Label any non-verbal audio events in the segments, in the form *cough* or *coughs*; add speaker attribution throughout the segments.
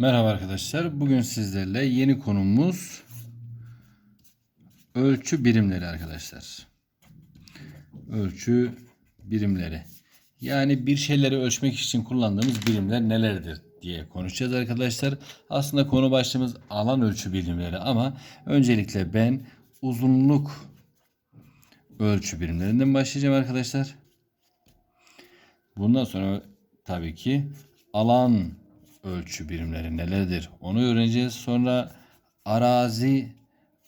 Speaker 1: Merhaba arkadaşlar. Bugün sizlerle yeni konumuz ölçü birimleri arkadaşlar. Ölçü birimleri. Yani bir şeyleri ölçmek için kullandığımız birimler nelerdir diye konuşacağız arkadaşlar. Aslında konu başlığımız alan ölçü birimleri ama öncelikle ben uzunluk ölçü birimlerinden başlayacağım arkadaşlar. Bundan sonra tabii ki alan ölçü birimleri nelerdir onu öğreneceğiz. Sonra arazi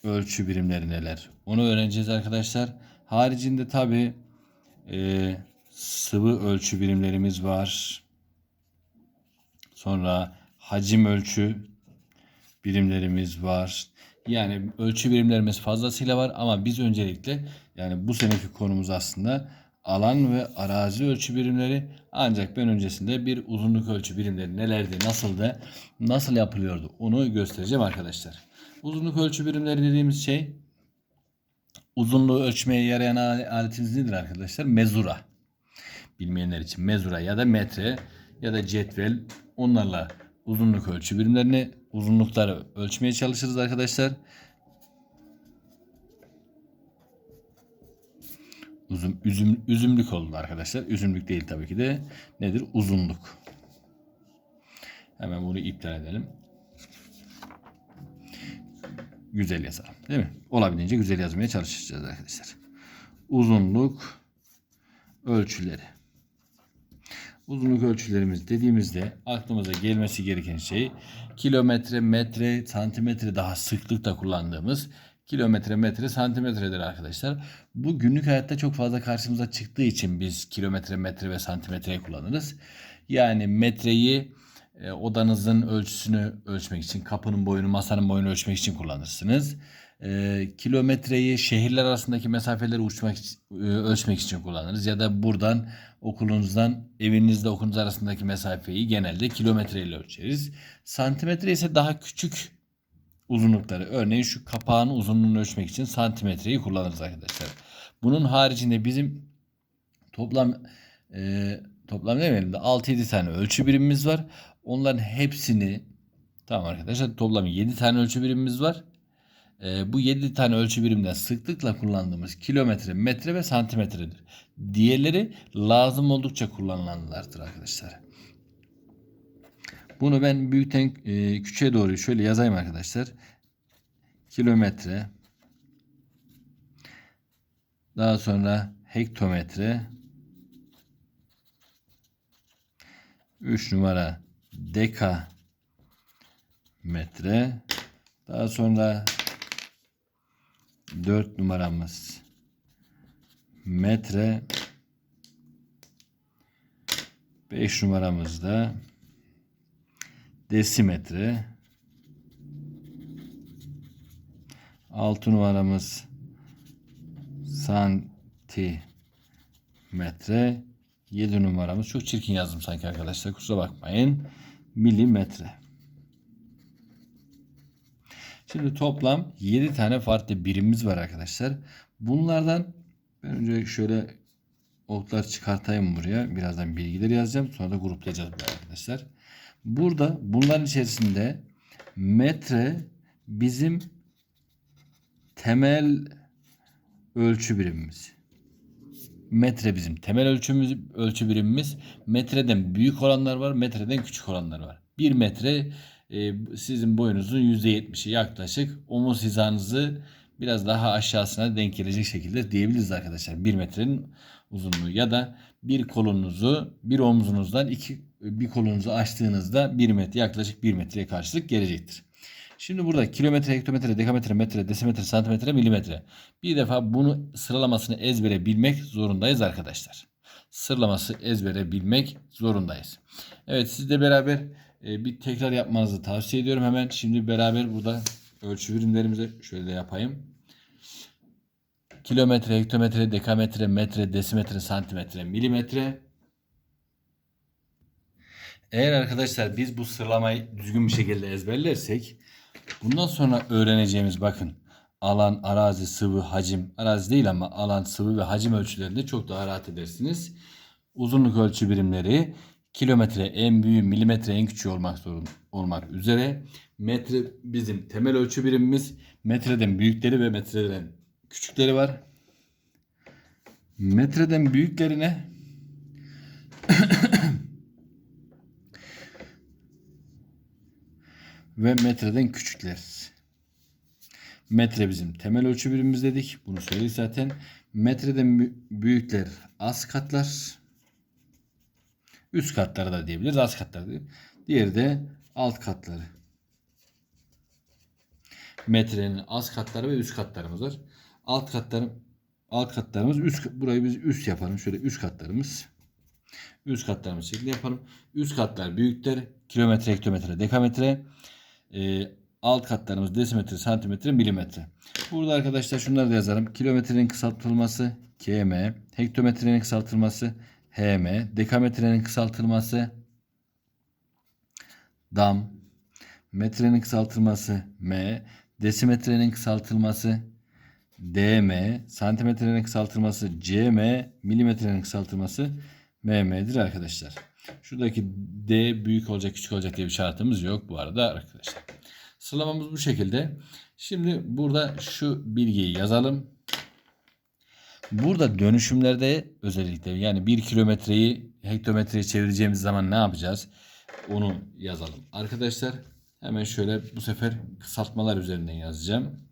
Speaker 1: ölçü birimleri neler onu öğreneceğiz arkadaşlar. Haricinde tabii e, sıvı ölçü birimlerimiz var. Sonra hacim ölçü birimlerimiz var. Yani ölçü birimlerimiz fazlasıyla var ama biz öncelikle yani bu seneki konumuz aslında alan ve arazi ölçü birimleri ancak ben öncesinde bir uzunluk ölçü birimleri nelerdi, nasıldı, nasıl yapılıyordu onu göstereceğim arkadaşlar. Uzunluk ölçü birimleri dediğimiz şey uzunluğu ölçmeye yarayan aletimiz nedir arkadaşlar? Mezura. Bilmeyenler için mezura ya da metre ya da cetvel onlarla uzunluk ölçü birimlerini uzunlukları ölçmeye çalışırız arkadaşlar. Uzun, üzüm, üzümlük oldu arkadaşlar. Üzümlük değil tabii ki de. Nedir? Uzunluk. Hemen bunu iptal edelim. Güzel yazalım. Değil mi? Olabildiğince güzel yazmaya çalışacağız arkadaşlar. Uzunluk ölçüleri. Uzunluk ölçülerimiz dediğimizde aklımıza gelmesi gereken şey kilometre, metre, santimetre daha sıklıkla kullandığımız kilometre, metre, santimetredir arkadaşlar. Bu günlük hayatta çok fazla karşımıza çıktığı için biz kilometre, metre ve santimetreyi kullanırız. Yani metreyi e, odanızın ölçüsünü ölçmek için, kapının boyunu, masanın boyunu ölçmek için kullanırsınız. E, kilometreyi şehirler arasındaki mesafeleri uçmak e, ölçmek için kullanırız. Ya da buradan okulunuzdan evinizde okulunuz arasındaki mesafeyi genelde kilometreyle ölçeriz. Santimetre ise daha küçük uzunlukları. Örneğin şu kapağın uzunluğunu ölçmek için santimetreyi kullanırız arkadaşlar. Bunun haricinde bizim toplam e, toplam demeyelim de 6-7 tane ölçü birimimiz var. Onların hepsini tamam arkadaşlar toplam 7 tane ölçü birimimiz var. E, bu 7 tane ölçü birimden sıklıkla kullandığımız kilometre, metre ve santimetredir. Diğerleri lazım oldukça kullanılanlardır arkadaşlar. Bunu ben büyükten e, küçüğe doğru şöyle yazayım arkadaşlar. Kilometre. Daha sonra hektometre. 3 numara deka metre. Daha sonra 4 numaramız metre. 5 numaramızda desimetre. 6 numaramız santimetre. 7 numaramız çok çirkin yazdım sanki arkadaşlar kusura bakmayın. Milimetre. Şimdi toplam 7 tane farklı birimimiz var arkadaşlar. Bunlardan ben önce şöyle oklar çıkartayım buraya. Birazdan bilgileri yazacağım. Sonra da gruplayacağız arkadaşlar. Burada bunların içerisinde metre bizim temel ölçü birimimiz. Metre bizim temel ölçümüz, ölçü birimimiz. Metreden büyük olanlar var, metreden küçük olanlar var. Bir metre e, sizin boyunuzun %70'i yaklaşık omuz hizanızı biraz daha aşağısına denk gelecek şekilde diyebiliriz arkadaşlar. Bir metrenin uzunluğu ya da bir kolunuzu bir omzunuzdan iki bir kolunuzu açtığınızda 1 metre yaklaşık 1 metreye karşılık gelecektir. Şimdi burada kilometre, hektometre, dekametre, metre, desimetre, santimetre, milimetre. Bir defa bunu sıralamasını ezbere bilmek zorundayız arkadaşlar. Sıralaması ezbere bilmek zorundayız. Evet sizle beraber e, bir tekrar yapmanızı tavsiye ediyorum. Hemen şimdi beraber burada ölçü birimlerimizi şöyle yapayım. Kilometre, hektometre, dekametre, metre, desimetre, santimetre, milimetre. Eğer arkadaşlar biz bu sıralamayı düzgün bir şekilde ezberlersek bundan sonra öğreneceğimiz bakın alan, arazi, sıvı, hacim, arazi değil ama alan, sıvı ve hacim ölçülerinde çok daha rahat edersiniz. Uzunluk ölçü birimleri, kilometre en büyüğü, milimetre en küçüğü olmak zorun olmak üzere metre bizim temel ölçü birimimiz. Metreden büyükleri ve metreden küçükleri var. Metreden büyüklerine *coughs* ve metreden küçükler. Metre bizim temel ölçü birimimiz dedik. Bunu söyledik zaten. Metreden bü- büyükler az katlar. Üst katları da diyebiliriz. Az katları diye. Diğeri de alt katları. Metrenin az katları ve üst katlarımız var. Alt katları alt katlarımız üst burayı biz üst yapalım. Şöyle üst katlarımız. Üst katlarımız şeklinde yapalım. Üst katlar büyükler. Kilometre, hektometre, dekametre. Ee, alt katlarımız desimetre, santimetre, milimetre. Burada arkadaşlar şunları da yazalım. Kilometrenin kısaltılması km, hektometrenin kısaltılması hm, dekametrenin kısaltılması dam, metrenin kısaltılması m, desimetrenin kısaltılması dm, santimetrenin kısaltılması cm, milimetrenin kısaltılması mm'dir arkadaşlar. Şuradaki d büyük olacak küçük olacak diye bir şartımız yok bu arada arkadaşlar. Sıralamamız bu şekilde. Şimdi burada şu bilgiyi yazalım. Burada dönüşümlerde özellikle yani 1 kilometreyi hektometreye çevireceğimiz zaman ne yapacağız? Onu yazalım. Arkadaşlar hemen şöyle bu sefer kısaltmalar üzerinden yazacağım.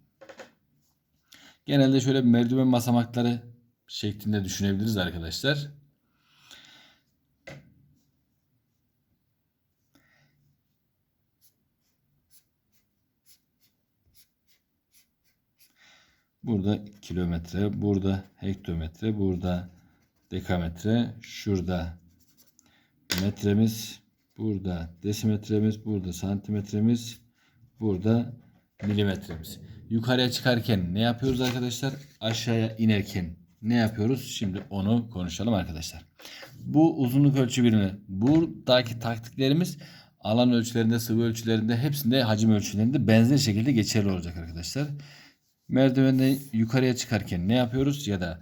Speaker 1: Genelde şöyle merdiven basamakları şeklinde düşünebiliriz arkadaşlar. Burada kilometre, burada hektometre, burada dekametre, şurada metremiz, burada desimetremiz, burada santimetremiz, burada milimetremiz. Yukarıya çıkarken ne yapıyoruz arkadaşlar? Aşağıya inerken ne yapıyoruz? Şimdi onu konuşalım arkadaşlar. Bu uzunluk ölçü birimi. Buradaki taktiklerimiz alan ölçülerinde, sıvı ölçülerinde, hepsinde hacim ölçülerinde benzer şekilde geçerli olacak arkadaşlar. Merdivenden yukarıya çıkarken ne yapıyoruz ya da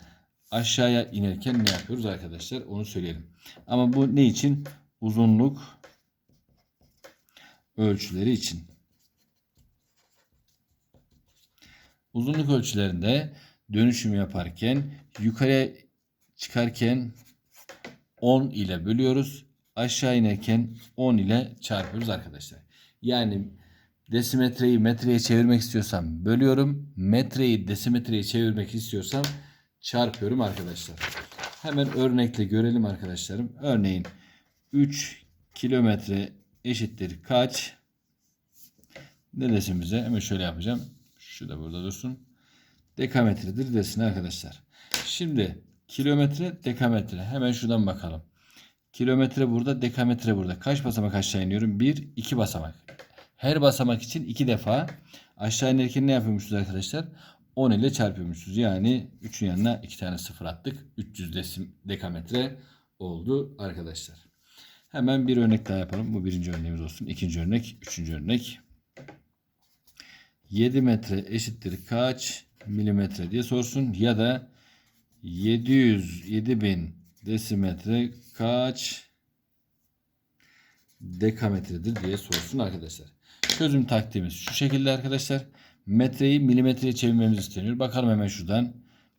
Speaker 1: aşağıya inerken ne yapıyoruz arkadaşlar onu söyleyelim. Ama bu ne için? Uzunluk ölçüleri için. Uzunluk ölçülerinde dönüşüm yaparken yukarıya çıkarken 10 ile bölüyoruz. Aşağı inerken 10 ile çarpıyoruz arkadaşlar. Yani desimetreyi metreye çevirmek istiyorsam bölüyorum. Metreyi desimetreye çevirmek istiyorsam çarpıyorum arkadaşlar. Hemen örnekle görelim arkadaşlarım. Örneğin 3 kilometre eşittir kaç? Bize? Hemen şöyle yapacağım. Şu da burada dursun. Dekametredir desin arkadaşlar. Şimdi kilometre dekametre. Hemen şuradan bakalım. Kilometre burada, dekametre burada. Kaç basamak aşağı iniyorum? 1, 2 basamak. Her basamak için 2 defa aşağı inerken ne yapıyormuşuz arkadaşlar? 10 ile çarpıyormuşuz. Yani 3'ün yanına 2 tane sıfır attık. 300 desim, dekametre oldu arkadaşlar. Hemen bir örnek daha yapalım. Bu birinci örneğimiz olsun. İkinci örnek, üçüncü örnek. 7 metre eşittir kaç milimetre diye sorsun. Ya da 700 7000 desimetre kaç dekametredir diye sorsun arkadaşlar. Çözüm taktiğimiz şu şekilde arkadaşlar. Metreyi milimetreye çevirmemiz isteniyor. Bakalım hemen şuradan.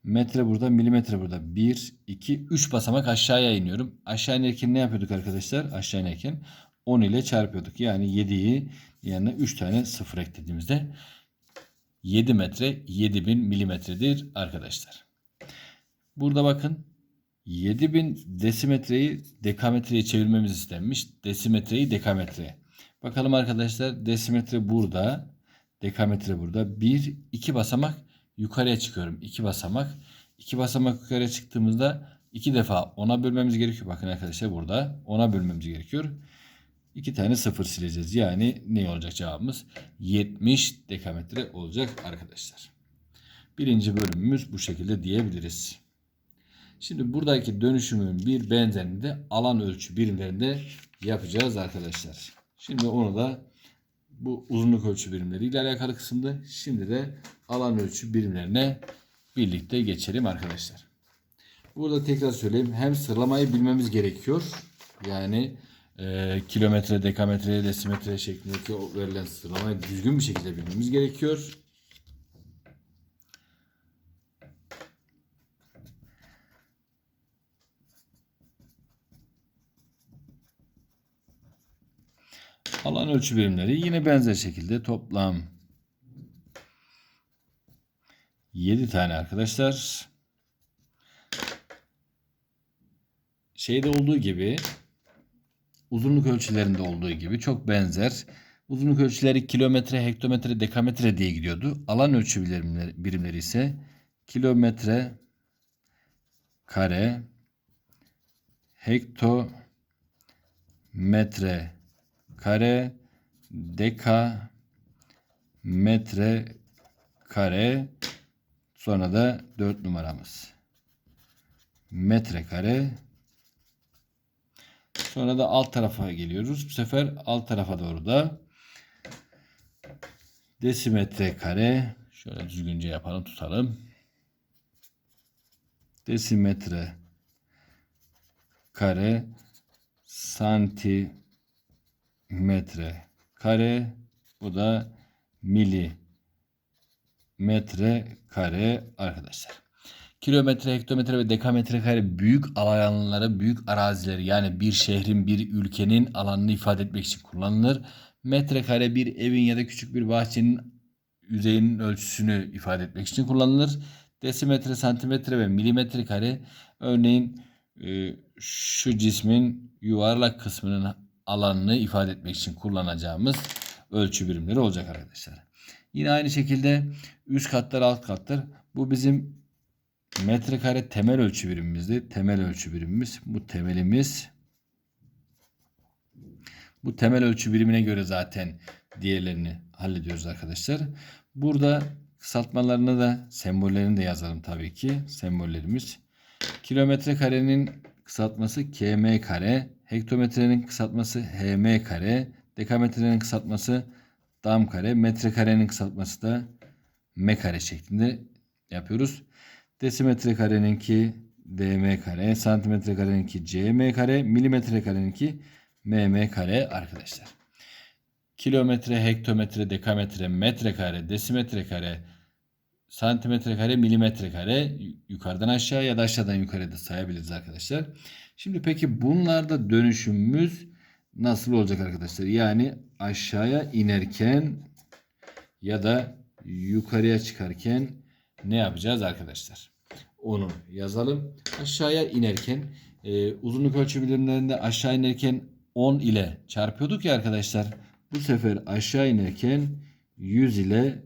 Speaker 1: Metre burada, milimetre burada. 1, 2, 3 basamak aşağıya iniyorum. Aşağı inerken ne yapıyorduk arkadaşlar? Aşağı inerken 10 ile çarpıyorduk. Yani 7'yi yanına 3 tane sıfır eklediğimizde 7 metre 7000 milimetredir arkadaşlar. Burada bakın 7000 desimetreyi dekametreye çevirmemiz istenmiş. Desimetreyi dekametreye. Bakalım arkadaşlar desimetre burada. Dekametre burada. 1 2 basamak yukarıya çıkıyorum. 2 basamak. 2 basamak yukarıya çıktığımızda 2 defa 10'a bölmemiz gerekiyor. Bakın arkadaşlar burada 10'a bölmemiz gerekiyor. 2 tane sıfır sileceğiz. Yani ne olacak cevabımız? 70 dekametre olacak arkadaşlar. Birinci bölümümüz bu şekilde diyebiliriz. Şimdi buradaki dönüşümün bir benzerini de alan ölçü birimlerinde yapacağız arkadaşlar. Şimdi onu da bu uzunluk ölçü birimleriyle alakalı kısımda şimdi de alan ölçü birimlerine birlikte geçelim arkadaşlar. Burada tekrar söyleyeyim. Hem sıralamayı bilmemiz gerekiyor. Yani e, kilometre, dekametre, desimetre şeklindeki verilen sıralamayı düzgün bir şekilde bilmemiz gerekiyor. Alan ölçü birimleri yine benzer şekilde toplam 7 tane arkadaşlar. Şeyde olduğu gibi uzunluk ölçülerinde olduğu gibi çok benzer. Uzunluk ölçüleri kilometre, hektometre, dekametre diye gidiyordu. Alan ölçü birimleri, birimleri ise kilometre, kare, hekto, metre, kare, deka, metre, kare, sonra da 4 numaramız. Metrekare, Sonra da alt tarafa geliyoruz. Bu sefer alt tarafa doğru da desimetre kare şöyle düzgünce yapalım tutalım. Desimetre kare santimetre kare bu da milimetre kare arkadaşlar kilometre, hektometre ve dekametre kare büyük alanları, büyük arazileri yani bir şehrin, bir ülkenin alanını ifade etmek için kullanılır. Metrekare bir evin ya da küçük bir bahçenin yüzeyinin ölçüsünü ifade etmek için kullanılır. Desimetre, santimetre ve milimetre kare örneğin e, şu cismin yuvarlak kısmının alanını ifade etmek için kullanacağımız ölçü birimleri olacak arkadaşlar. Yine aynı şekilde üst katlar alt katlar. Bu bizim Metrekare temel ölçü birimimizdi. Temel ölçü birimimiz. Bu temelimiz. Bu temel ölçü birimine göre zaten diğerlerini hallediyoruz arkadaşlar. Burada kısaltmalarını da sembollerini de yazalım tabii ki. Sembollerimiz. Kilometre karenin kısaltması km kare. Hektometrenin kısaltması hm kare. Dekametrenin kısaltması dam kare. Metrekarenin kısaltması da m kare şeklinde yapıyoruz. Desimetre kareninki dm kare, santimetre kareninki cm kare, milimetre kareninki mm kare arkadaşlar. Kilometre, hektometre, dekametre, metre kare, desimetre kare, santimetre kare, milimetre kare yukarıdan aşağı ya da aşağıdan yukarıya da sayabiliriz arkadaşlar. Şimdi peki bunlarda dönüşümümüz nasıl olacak arkadaşlar? Yani aşağıya inerken ya da yukarıya çıkarken ne yapacağız arkadaşlar? Onu yazalım. Aşağıya inerken e, uzunluk ölçü birimlerinde aşağı inerken 10 ile çarpıyorduk ya arkadaşlar. Bu sefer aşağı inerken 100 ile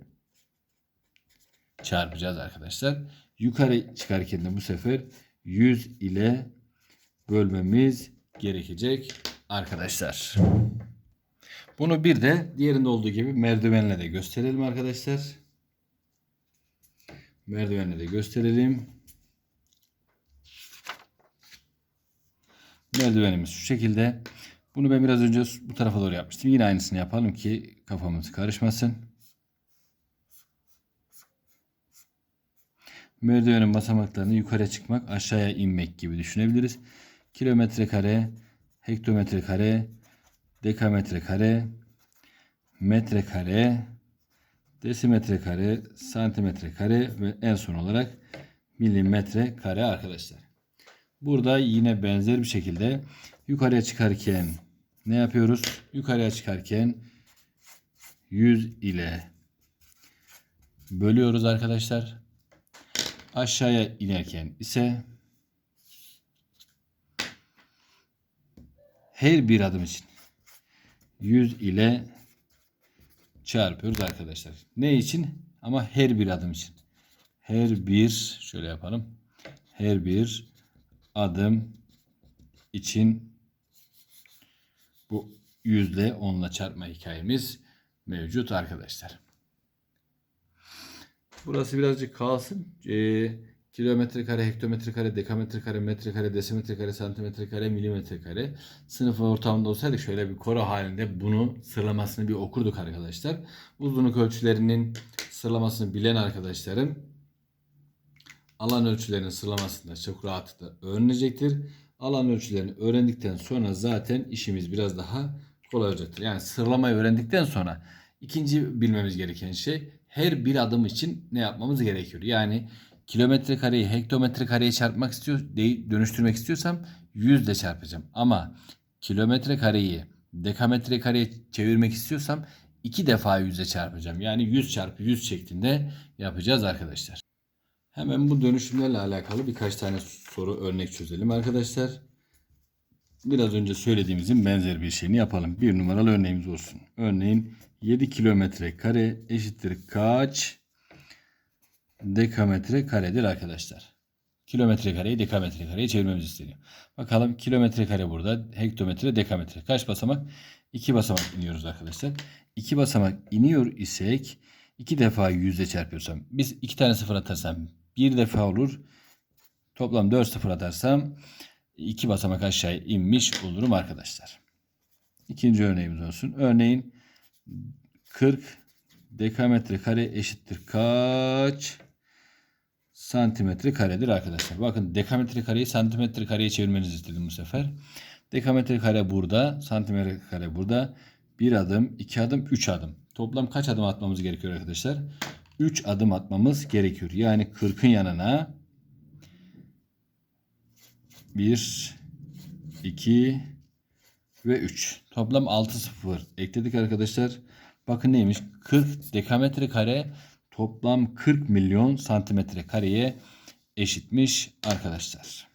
Speaker 1: çarpacağız arkadaşlar. Yukarı çıkarken de bu sefer 100 ile bölmemiz gerekecek arkadaşlar. Bunu bir de diğerinde olduğu gibi merdivenle de gösterelim arkadaşlar. Merdivenle de gösterelim. Merdivenimiz şu şekilde. Bunu ben biraz önce bu tarafa doğru yapmıştım. Yine aynısını yapalım ki kafamız karışmasın. Merdivenin basamaklarını yukarı çıkmak, aşağıya inmek gibi düşünebiliriz. Kilometre kare, hektometre kare, dekametre kare, metre kare, desimetre kare, santimetre kare ve en son olarak milimetre kare arkadaşlar. Burada yine benzer bir şekilde yukarıya çıkarken ne yapıyoruz? Yukarıya çıkarken 100 ile bölüyoruz arkadaşlar. Aşağıya inerken ise her bir adım için 100 ile çarpıyoruz arkadaşlar. Ne için? Ama her bir adım için. Her bir şöyle yapalım. Her bir adım için bu yüzde onla çarpma hikayemiz mevcut arkadaşlar. Burası birazcık kalsın. Ee, kilometre kare, hektometre kare, dekametre kare, metre kare, desimetre kare, santimetre kare, milimetre kare. Sınıf ortamında olsaydı şöyle bir koro halinde bunu sıralamasını bir okurduk arkadaşlar. Uzunluk ölçülerinin sıralamasını bilen arkadaşlarım alan ölçülerinin sıralamasını da çok rahatlıkla öğrenecektir. Alan ölçülerini öğrendikten sonra zaten işimiz biraz daha kolay olacaktır. Yani sıralamayı öğrendikten sonra ikinci bilmemiz gereken şey her bir adım için ne yapmamız gerekiyor? Yani kilometre kareyi hektometre kareye çarpmak istiyor, dönüştürmek istiyorsam 100 ile çarpacağım. Ama kilometre kareyi dekametre kareye çevirmek istiyorsam iki defa 100'e çarpacağım. Yani 100 çarpı 100 şeklinde yapacağız arkadaşlar. Hemen bu dönüşümlerle alakalı birkaç tane soru örnek çözelim arkadaşlar. Biraz önce söylediğimizin benzer bir şeyini yapalım. Bir numaralı örneğimiz olsun. Örneğin 7 kilometre kare eşittir kaç dekametre karedir arkadaşlar. Kilometre kareyi dekametre kareye çevirmemiz isteniyor. Bakalım kilometre kare burada, hektometre, dekametre. Kaç basamak? 2 basamak iniyoruz arkadaşlar. 2 basamak iniyor isek 2 defa 100'e çarpıyorsam biz 2 tane sıfır atarsam 1 defa olur. Toplam 4 sıfır atarsam 2 basamak aşağı inmiş olurum arkadaşlar. İkinci örneğimiz olsun. Örneğin 40 dekametre kare eşittir kaç santimetre karedir arkadaşlar. Bakın dekametre kareyi santimetre kareye çevirmenizi istedim bu sefer. Dekametre kare burada, santimetre kare burada. Bir adım, iki adım, üç adım. Toplam kaç adım atmamız gerekiyor arkadaşlar? 3 adım atmamız gerekiyor. Yani 40'ın yanına 1, 2 ve 3. Toplam 6 sıfır ekledik arkadaşlar. Bakın neymiş? 40 dekametre kare toplam 40 milyon santimetre kareye eşitmiş arkadaşlar.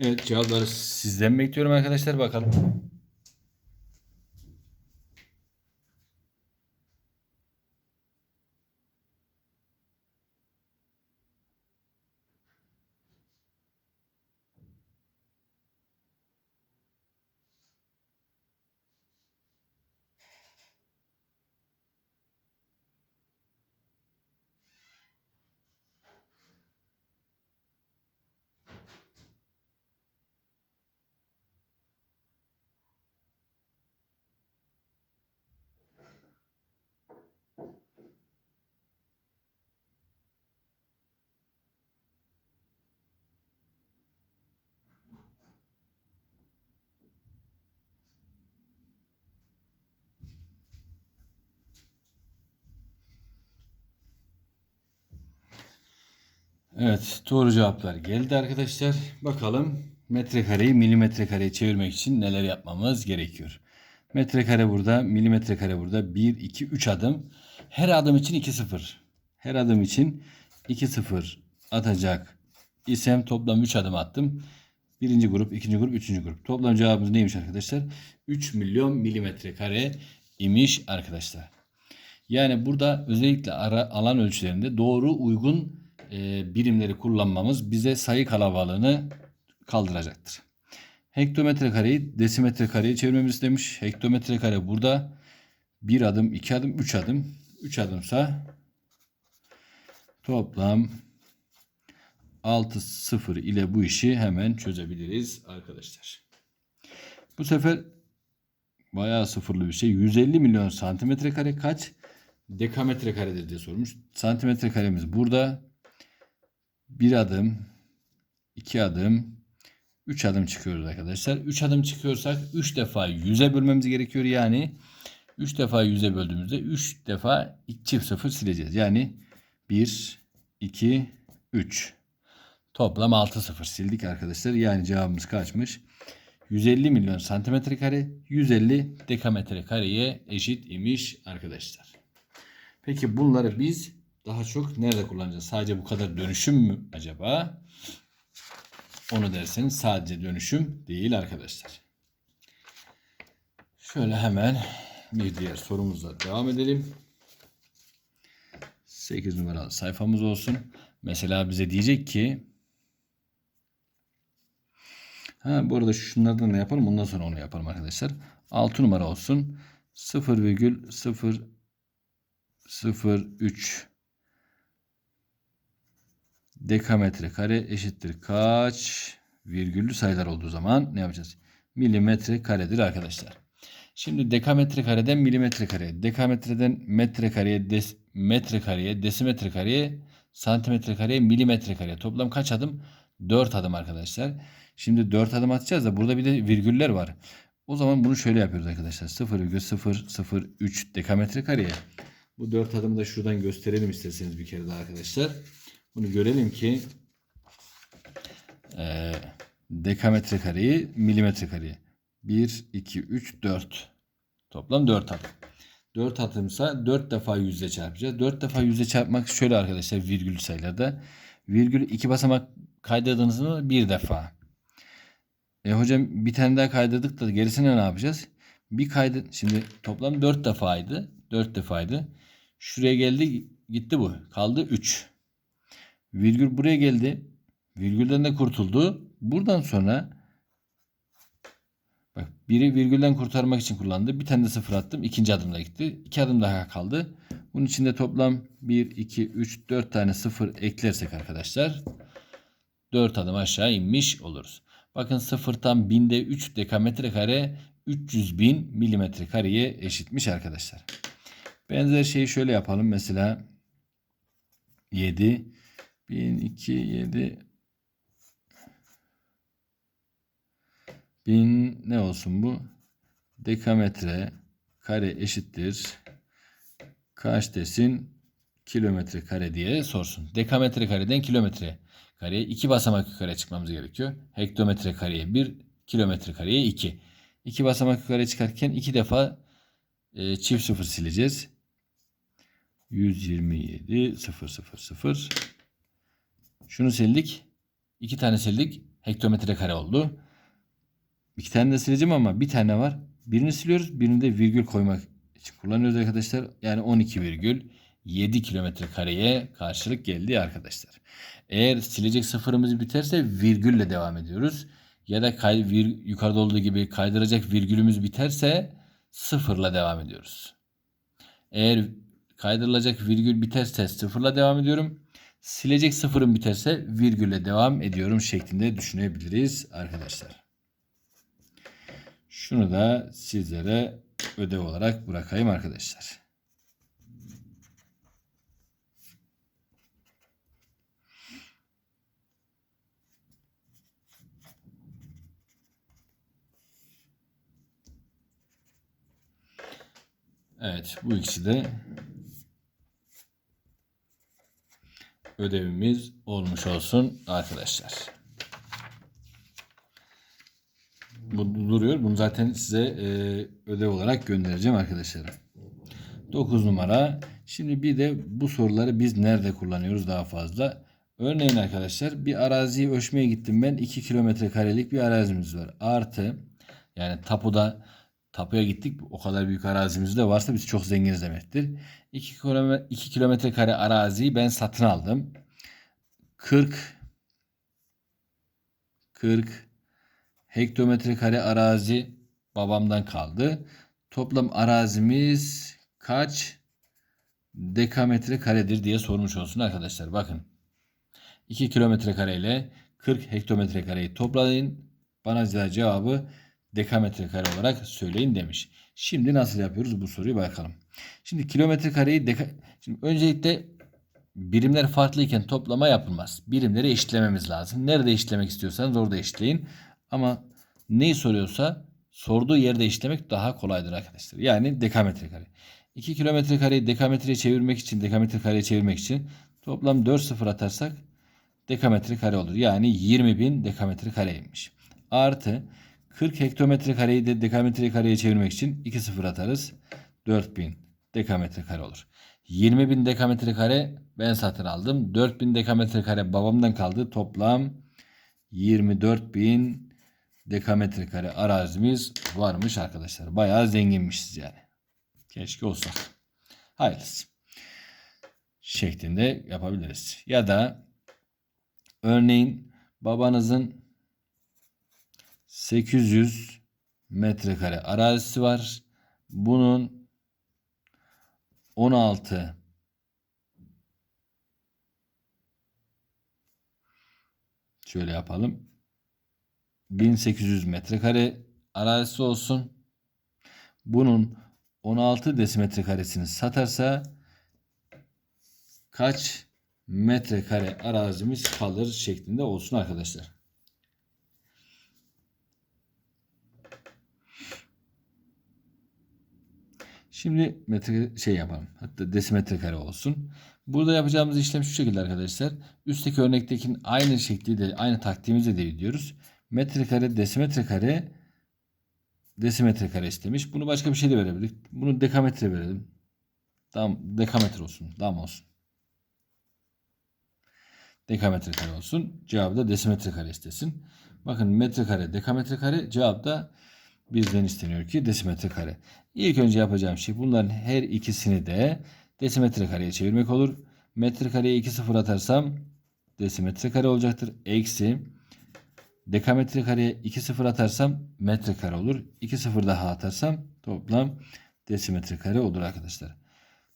Speaker 1: Evet cevapları sizden bekliyorum arkadaşlar bakalım. Evet doğru cevaplar geldi arkadaşlar. Bakalım metrekareyi milimetrekareye çevirmek için neler yapmamız gerekiyor. Metrekare burada, milimetrekare burada. 1, 2, 3 adım. Her adım için 2 sıfır. Her adım için 2 sıfır atacak isem toplam 3 adım attım. Birinci grup, ikinci grup, üçüncü grup. Toplam cevabımız neymiş arkadaşlar? 3 milyon milimetre kare imiş arkadaşlar. Yani burada özellikle ara, alan ölçülerinde doğru uygun e, birimleri kullanmamız bize sayı kalabalığını kaldıracaktır. Hektometre kareyi desimetre kareye çevirmemiz istemiş. Hektometre kare burada bir adım, iki adım, üç adım. Üç adımsa toplam 6 sıfır ile bu işi hemen çözebiliriz arkadaşlar. Bu sefer bayağı sıfırlı bir şey. 150 milyon santimetre kare kaç dekametre karedir diye sormuş. Santimetre karemiz burada. Bir adım, iki adım, üç adım çıkıyoruz arkadaşlar. Üç adım çıkıyorsak üç defa yüze bölmemiz gerekiyor. Yani üç defa yüze böldüğümüzde üç defa çift sıfır sileceğiz. Yani bir, iki, üç. Toplam 6 sıfır sildik arkadaşlar. Yani cevabımız kaçmış? 150 milyon santimetre kare 150 dekametre kareye eşit imiş arkadaşlar. Peki bunları biz daha çok nerede kullanacağız? Sadece bu kadar dönüşüm mü acaba? Onu derseniz sadece dönüşüm değil arkadaşlar. Şöyle hemen bir diğer sorumuzla devam edelim. 8 numaralı sayfamız olsun. Mesela bize diyecek ki Ha bu arada şunlardan ne yapalım? Ondan sonra onu yapalım arkadaşlar. 6 numara olsun. 0,0 0,3 dekametre kare eşittir kaç virgüllü sayılar olduğu zaman ne yapacağız? Milimetre karedir arkadaşlar. Şimdi dekametre kareden milimetre kareye, dekametreden metre kareye, des, metre kareye, desimetre kareye, santimetre kareye, milimetre kareye. Toplam kaç adım? 4 adım arkadaşlar. Şimdi 4 adım atacağız da burada bir de virgüller var. O zaman bunu şöyle yapıyoruz arkadaşlar. 0,003 dekametre kareye. Bu 4 adımı da şuradan gösterelim isterseniz bir kere daha arkadaşlar. Bunu görelim ki e, dekametre kareyi milimetre kareye. 1, 2, 3, 4. Toplam 4 adım. 4 adımsa 4 defa yüzle çarpacağız. 4 defa yüzle çarpmak şöyle arkadaşlar virgül sayılarda. Virgül iki basamak kaydırdığınız mı bir defa. E hocam bir tane daha kaydırdık da gerisine ne yapacağız? Bir kaydı şimdi toplam 4 defaydı. 4 defaydı. Şuraya geldi gitti bu. Kaldı 3. Virgül buraya geldi. Virgülden de kurtuldu. Buradan sonra bak biri virgülden kurtarmak için kullandı. Bir tane de sıfır attım. İkinci adımda gitti. İki adım daha kaldı. Bunun içinde toplam 1, 2, 3, 4 tane sıfır eklersek arkadaşlar 4 adım aşağı inmiş oluruz. Bakın sıfırtan binde 3 dekametre kare 300 bin milimetre kareye eşitmiş arkadaşlar. Benzer şeyi şöyle yapalım. Mesela 7 1000 2 7 1000 ne olsun bu? Dekametre kare eşittir. Kaç desin? Kilometre kare diye sorsun. Dekametre kareden kilometre kareye iki basamak yukarı çıkmamız gerekiyor. Hektometre kareye 1, kilometre kareye 2. İki basamak yukarı çıkarken iki defa e, çift sıfır sileceğiz. 127 0 0 0 Şunu sildik. İki tane sildik. Hektometre kare oldu. İki tane de sileceğim ama bir tane var. Birini siliyoruz. Birini de virgül koymak için kullanıyoruz arkadaşlar. Yani 12 virgül 7 kilometre kareye karşılık geldi arkadaşlar. Eğer silecek sıfırımız biterse virgülle devam ediyoruz. Ya da kay, vir, yukarıda olduğu gibi kaydıracak virgülümüz biterse sıfırla devam ediyoruz. Eğer kaydırılacak virgül biterse sıfırla devam ediyorum. Silecek sıfırım biterse virgülle devam ediyorum şeklinde düşünebiliriz arkadaşlar. Şunu da sizlere ödev olarak bırakayım arkadaşlar. Evet bu ikisi de ödevimiz olmuş olsun arkadaşlar. Bu duruyor. Bunu zaten size e, ödev olarak göndereceğim arkadaşlar. 9 numara. Şimdi bir de bu soruları biz nerede kullanıyoruz daha fazla? Örneğin arkadaşlar bir araziyi ölçmeye gittim ben. 2 kilometre karelik bir arazimiz var. Artı yani tapuda tapuya gittik. O kadar büyük arazimiz de varsa biz çok zenginiz demektir. 2 kilometre, 2 kilometre kare araziyi ben satın aldım. 40 40 hektometre kare arazi babamdan kaldı. Toplam arazimiz kaç dekametre karedir diye sormuş olsun arkadaşlar. Bakın 2 kilometre kare ile 40 hektometre kareyi toplayın. Bana cevabı dekametre kare olarak söyleyin demiş. Şimdi nasıl yapıyoruz bu soruyu bakalım. Şimdi kilometre kareyi deka... Şimdi öncelikle birimler farklıyken toplama yapılmaz. Birimleri eşitlememiz lazım. Nerede eşitlemek istiyorsanız orada eşitleyin. Ama neyi soruyorsa sorduğu yerde işlemek daha kolaydır arkadaşlar. Yani dekametre kare. 2 kilometre kareyi dekametreye çevirmek için, dekametre kareye çevirmek için toplam 4 sıfır atarsak dekametre kare olur. Yani 20 bin dekametre kareymiş. Artı 40 hektometre kareyi de dekametre kareye çevirmek için 2 sıfır atarız. 4000 dekametre kare olur. 20 bin dekametre kare ben satın aldım. 4000 dekametre kare babamdan kaldı. Toplam 24 bin dekametre kare arazimiz varmış arkadaşlar. Bayağı zenginmişiz yani. Keşke olsak. Hayırlısı. Şeklinde yapabiliriz. Ya da örneğin babanızın 800 metrekare arazisi var. Bunun 16 şöyle yapalım. 1800 metrekare arazisi olsun. Bunun 16 desimetre karesini satarsa kaç metrekare arazimiz kalır şeklinde olsun arkadaşlar. Şimdi metre şey yapalım. Hatta desimetre kare olsun. Burada yapacağımız işlem şu şekilde arkadaşlar. Üstteki örnektekinin aynı şekliyle aynı taktiğimizle de gidiyoruz. Metrekare, desimetre kare, desimetre kare istemiş. Bunu başka bir şey de verebiliriz. Bunu dekametre verelim. Tamam, dekametre olsun. Tamam olsun. Dekametre kare olsun. Cevabı da desimetre kare istesin. Bakın metrekare, dekametre kare cevap da bizden isteniyor ki desimetre kare. İlk önce yapacağım şey bunların her ikisini de desimetre kareye çevirmek olur. Metre kareye 2 sıfır atarsam desimetre kare olacaktır. Eksi dekametre kareye 2 sıfır atarsam metre kare olur. 2 sıfır daha atarsam toplam desimetre kare olur arkadaşlar.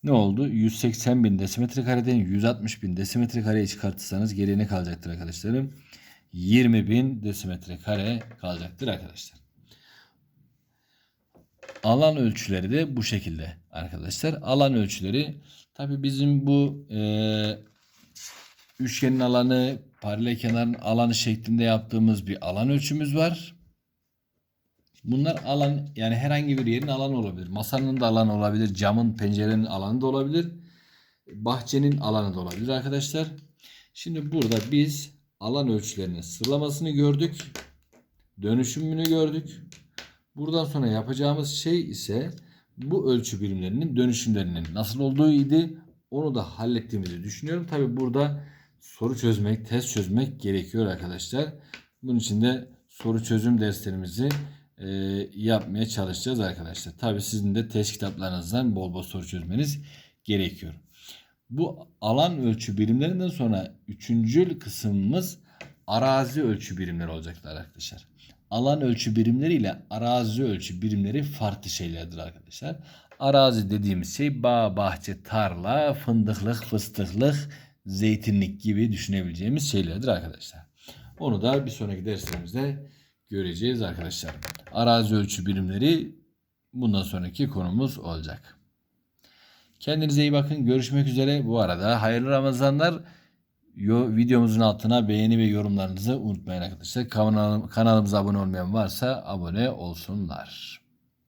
Speaker 1: Ne oldu? 180 bin desimetre kareden 160 bin desimetre kareye çıkartırsanız geriye ne kalacaktır arkadaşlarım? 20 bin desimetre kare kalacaktır arkadaşlar. Alan ölçüleri de bu şekilde arkadaşlar. Alan ölçüleri tabi bizim bu e, üçgenin alanı paralel kenarın alanı şeklinde yaptığımız bir alan ölçümüz var. Bunlar alan yani herhangi bir yerin alanı olabilir. Masanın da alanı olabilir. Camın pencerenin alanı da olabilir. Bahçenin alanı da olabilir arkadaşlar. Şimdi burada biz alan ölçülerinin sıralamasını gördük. Dönüşümünü gördük. Buradan sonra yapacağımız şey ise bu ölçü birimlerinin dönüşümlerinin nasıl olduğu idi. Onu da hallettiğimizi düşünüyorum. Tabi burada soru çözmek, test çözmek gerekiyor arkadaşlar. Bunun için de soru çözüm derslerimizi e, yapmaya çalışacağız arkadaşlar. Tabi sizin de test kitaplarınızdan bol bol soru çözmeniz gerekiyor. Bu alan ölçü birimlerinden sonra üçüncü kısmımız arazi ölçü birimleri olacaklar arkadaşlar alan ölçü birimleri ile arazi ölçü birimleri farklı şeylerdir arkadaşlar. Arazi dediğimiz şey bağ, bahçe, tarla, fındıklık, fıstıklık, zeytinlik gibi düşünebileceğimiz şeylerdir arkadaşlar. Onu da bir sonraki derslerimizde göreceğiz arkadaşlar. Arazi ölçü birimleri bundan sonraki konumuz olacak. Kendinize iyi bakın. Görüşmek üzere. Bu arada hayırlı Ramazanlar. Yo, videomuzun altına beğeni ve yorumlarınızı unutmayın arkadaşlar. Kanal, kanalımıza abone olmayan varsa abone olsunlar.